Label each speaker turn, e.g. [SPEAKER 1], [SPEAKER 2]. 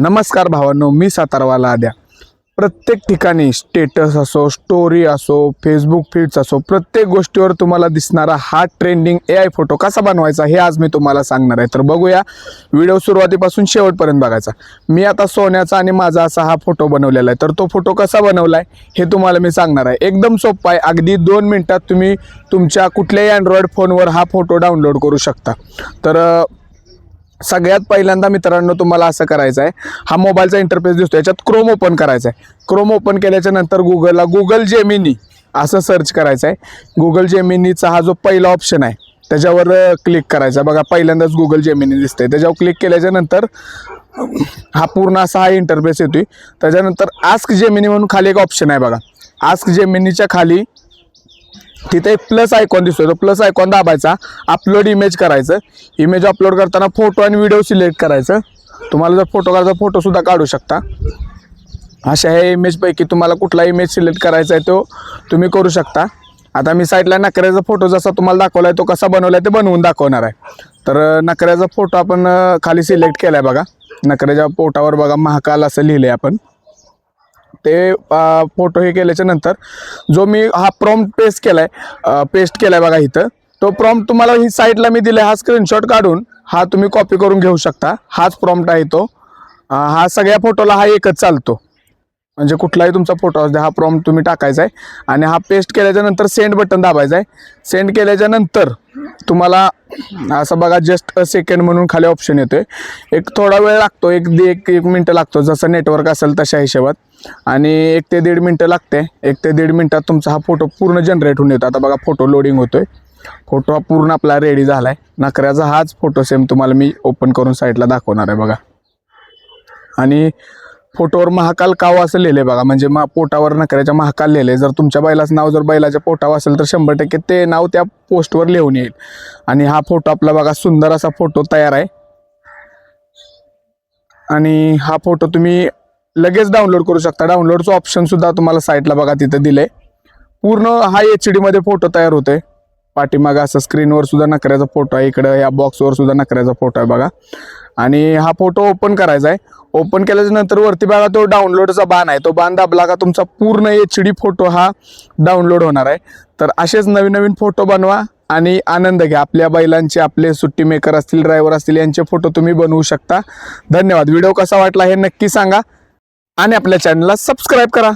[SPEAKER 1] नमस्कार भावांनो मी सातारवाला आद्या. प्रत्येक ठिकाणी स्टेटस असो स्टोरी असो फेसबुक फीड्स असो प्रत्येक गोष्टीवर तुम्हाला दिसणारा हा ट्रेंडिंग ए आय फोटो कसा बनवायचा हे आज मी तुम्हाला सांगणार आहे. तर बघूया व्हिडिओ सुरुवातीपासून शेवटपर्यंत बघायचा. मी आता सोन्याचा आणि माझा असा हा फोटो बनवलेला आहे. तर तो फोटो कसा बनवला आहे हे तुम्हाला मी सांगणार आहे. एकदम सोपा आहे. अगदी दोन मिनटात तुम्ही तुमच्या कुठल्याही अँड्रॉइड फोनवर हा फोटो डाउनलोड करू शकता. तर सगळ्यात पहिल्यांदा मित्रांनो तुम्हाला असं करायचं आहे. हा मोबाईलचा इंटरफेस दिसतो याच्यात क्रोम ओपन करायचा आहे. क्रोम ओपन केल्याच्यानंतर गुगलला गुगल जेमिनी असं सर्च करायचं आहे. गुगल जेमिनीचा हा जो पहिला ऑप्शन आहे त्याच्यावर क्लिक करायचा बघा पहिल्यांदाच गुगल जेमिनी दिसते त्याच्यावर क्लिक केल्याच्यानंतर हा पूर्ण असा हा इंटरफेस येतोय. त्याच्यानंतर आस्क जेमिनी म्हणून खाली एक ऑप्शन आहे बघा. आस्क जेमिनीच्या खाली तिथे एक प्लस आयकॉन दिसतोय. तो प्लस आयकॉन दाबायचा अपलोड इमेज करायचं. इमेज अपलोड करताना फोटो आणि व्हिडिओ सिलेक्ट करायचं. तुम्हाला जर फोटो काढायचा फोटोसुद्धा काढू शकता. अशा ह्या इमेजपैकी तुम्हाला कुठला इमेज सिलेक्ट करायचा आहे तो तुम्ही करू शकता. आता मी साईडला नकऱ्याचा फोटो जसा तुम्हाला दाखवला आहे तो कसा बनवला आहे ते बनवून दाखवणार आहे. तर नकऱ्याचा फोटो आपण खाली सिलेक्ट केला आहे बघा. नकऱ्याच्या पोटावर बघा महाकाल असं लिहिलं आहे आपण. ते फोटो हे केल्याच्यानंतर जो मी हा प्रॉम्प्ट पेस्ट केलाय पेस्ट केलाय बघा इथं तो प्रॉम्प्ट तुम्हाला ही साईडला मी दिलाय हा स्क्रीनशॉट काढून हा तुम्ही कॉपी करून घेऊ शकता. हाच प्रॉम्प्ट आहे तो. हा सगळ्या फोटोला हा एकच चालतो. म्हणजे कुठलाही तुमचा फोटो असू द्या हा प्रॉम्प्ट तुम्ही टाकायचा आहे. आणि हा पेस्ट केल्याच्यानंतर सेंड बटन दाबायचा आहे. सेंड केल्याच्यानंतर तुम्हाला असं बघा जस्ट अ सेकंड म्हणून खाली ऑप्शन येतोय. एक थोडा वेळ लागतो एक दि- एक एक मिनटं लागतो. जसं नेटवर्क असेल तशा हिशोबात. आणि एक ते दीड मिनटं लागते. एक ते दीड मिनटात तुमचा हा फोटो पूर्ण जनरेट होऊन येतो. आता बघा फोटो लोडिंग होतोय. फोटो हा पूर्ण आपला रेडी झाला आहे नकऱ्याचा हाच फोटो सेम तुम्हाला मी ओपन करून साईडला दाखवणार आहे बघा. आणि फोटोवर महाकाल काव असं लिहिले बघा. म्हणजे मा पोटावर नकऱ्याच्या महाकाल लिहिले जर तुमच्या बैलाचं नाव जर बैलाच्या पोटावर असेल तर शंभर टक्के ते नाव त्या पोस्टवर लिहून येईल. आणि हा फोटो आपला बघा सुंदर असा फोटो तयार आहे. आणि हा फोटो तुम्ही लगेच डाउनलोड करू शकता. डाउनलोडचं ऑप्शन सुद्धा तुम्हाला साईटला बघा तिथं दिले पूर्ण हा एच डीमध्ये फोटो तयार होते पाठीमागं असं स्क्रीनवर सुद्धा नकऱ्याचा फोटो आहे. इकडं या बॉक्सवर सुद्धा नकऱ्याचा फोटो आहे बघा. आणि हा फोटो ओपन करायचा आहे. ओपन केल्याच्यानंतर वरती बघा तो डाउनलोडचा बाण आहे. तो बाण दाबला का तुमचा पूर्ण एच डी फोटो हा डाउनलोड होणार आहे. तर असेच नवीन नवीन फोटो बनवा आणि आनंद घ्या. आपल्या बैलांचे आपले सुट्टी मेकर असतील ड्रायव्हर असतील यांचे फोटो तुम्ही बनवू शकता. धन्यवाद. व्हिडिओ कसा वाटला हे नक्की सांगा आणि आपल्या चॅनलला सबस्क्राईब करा.